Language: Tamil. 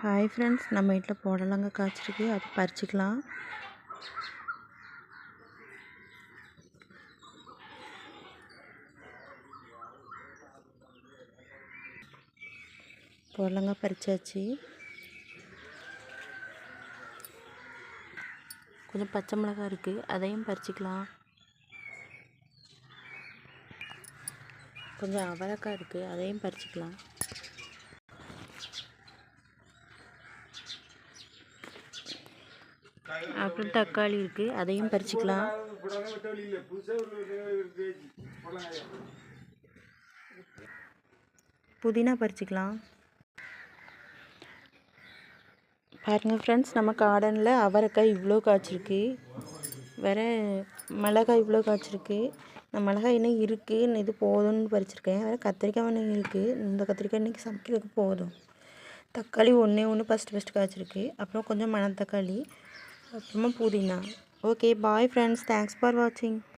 ஹாய் ஃப்ரெண்ட்ஸ் நம்ம வீட்டில் புடலங்க காய்ச்சிருக்கு. அது பறிச்சிக்கலாம். புடலங்க பறிச்சாச்சு. கொஞ்சம் பச்சை மிளகாய் இருக்குது அதையும் பறிச்சுக்கலாம். கொஞ்சம் அவரைக்காய் இருக்குது அதையும் பறிச்சிக்கலாம். அப்புறம் தக்காளி இருக்குது அதையும் பறிச்சுக்கலாம். புதினா பறிச்சுக்கலாம். பாருங்கள் ஃப்ரெண்ட்ஸ் நம்ம கார்டனில் அவரைக்காய் இவ்வளோ காய்ச்சிருக்கு. வேறு மிளகாய் இவ்வளோ காய்ச்சிருக்கு. இந்த மிளகாய் இன்னும் இருக்குது இது போதும்னு பறிச்சிருக்கேன். வேறு கத்திரிக்காய் இன்னும் இருக்குது இந்த கத்திரிக்காய் இன்றைக்கி சமைக்கிறதுக்கு போதும். தக்காளி ஒன்றே ஒன்று ஃபஸ்ட்டு ஃபஸ்ட்டு காய்ச்சிருக்கு. அப்புறம் கொஞ்சம் மணத்தக்காளி. அப்புறமா புதினா. Okay bye friends thanks for வாட்சிங்